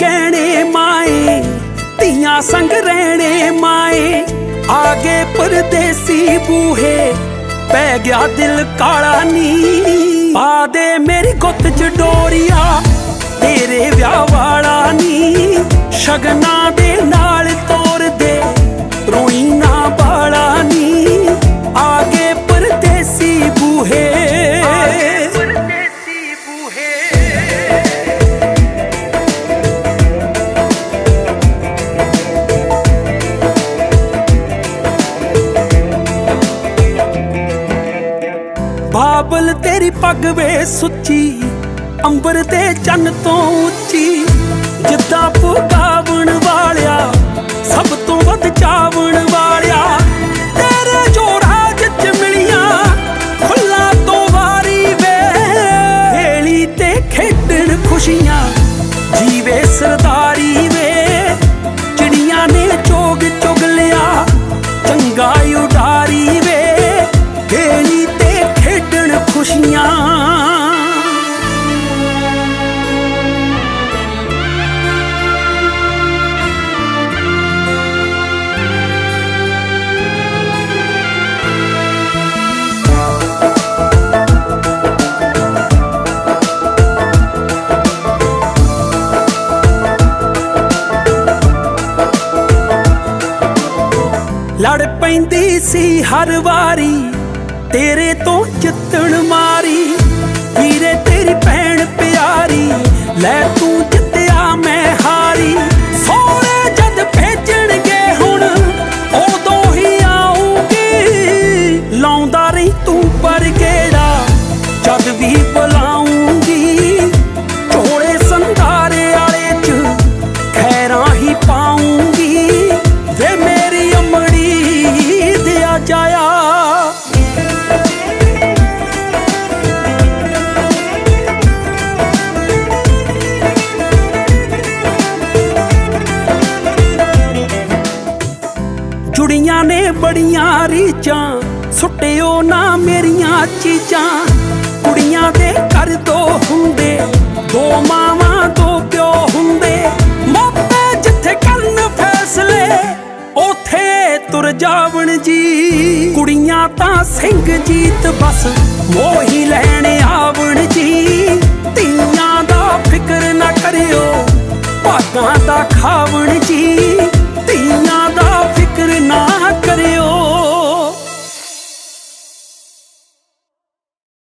ਕਹਿਣੇ ਮਾਏ, ਧੀਆਂ ਸੰਗ ਰਹਿਣੇ ਮਾਏ। ਆਗੇ ਪਰਦੇਸੀ ਬੂਹੇ, ਪੈ ਗਿਆ ਦਿਲ ਕਾਲਾ ਨੀ। ਪਾ ਦੇ ਮੇਰੀ ਗੁੱਤ ਚ ਡੋਰੀਆ ਬਾਬਲ ਤੇਰੀ ਪੱਗ ਵੇ ਸੁੱਚੀ, ਅੰਬਰ ਤੇ ਚੰਨ ਤੋਂ ਉੱਚੀ। ਜਿੱਦਾਂ ਪੁਗਾਵਣ ਵਾਲਿਆ, ਸਭ ਤੋਂ ਵੱਧ ਚਾਵਣ ਵਾਲਿਆ। ਤੇਰੇ ਜੋ ਰਾਜ ਮਿਲੀਆਂ ਖੁੱਲਾ ਤੋਂ ਵਾਰੀ ਵੇ। ਵੇਲੀ ਤੇ ਖੇਡਣ ਖੁਸ਼ੀਆਂ, ਜੀਵੇ ਸਰਦਾਰੀ ਲੜ ਪੈਂਦੀ ਸੀ ਹਰ ਵਾਰੀ, ਤੇਰੇ ਤੋਂ ਜਿੱਤਣ ਮਾਰੀ। ਵੀਰੇ, ਤੇਰੀ ਭੈਣ ਪਿਆਰੀ, ਲੈ ਤੂੰ ਜਿੱਤਿਆ ਮੈਂ ਹਾਰੀ। ਸੋਹਰੇ ਜਦ ਭੇਜਣਗੇ ਹੁਣ, ਉਦੋਂ ਹੀ ਆਉਂਗੀ ਲਾਉਂਦਾ ਰਹੀ ਤੂੰ ਪਰ ਗੇੜਾ, ਜਦ ਵੀ ਬੁਲਾਉਂਗੀ ਜੁੜੀਆਂ ਬੜੀਆਂ ਰੀਚਾਂ ਸੁੱਟਿਓ ਨਾ ਮੇਰੀਆਂ ਚੀਜ਼ਾਂ। ਕੁੜੀਆਂ ਦੇ ਘਰ ਦੋ ਹੁੰਦੇ, ਦੋ ਮਾਵਾਂ, ਦੋ ਪਿਓ ਹੁੰਦੇ। ਮਾਪੇ ਜਿੱਥੇ ਕਰਨ ਫੈਸਲੇ ਉਥੇ ਤੁਰ ਜਾਵਣ ਜੀ। ਕੁੜੀਆਂ ਤਾਂ ਸਿੰਘ ਜੀਤ ਬਸ, ਮੋਹੀ ਲੈਣ ਆਵਣ ਜੀ।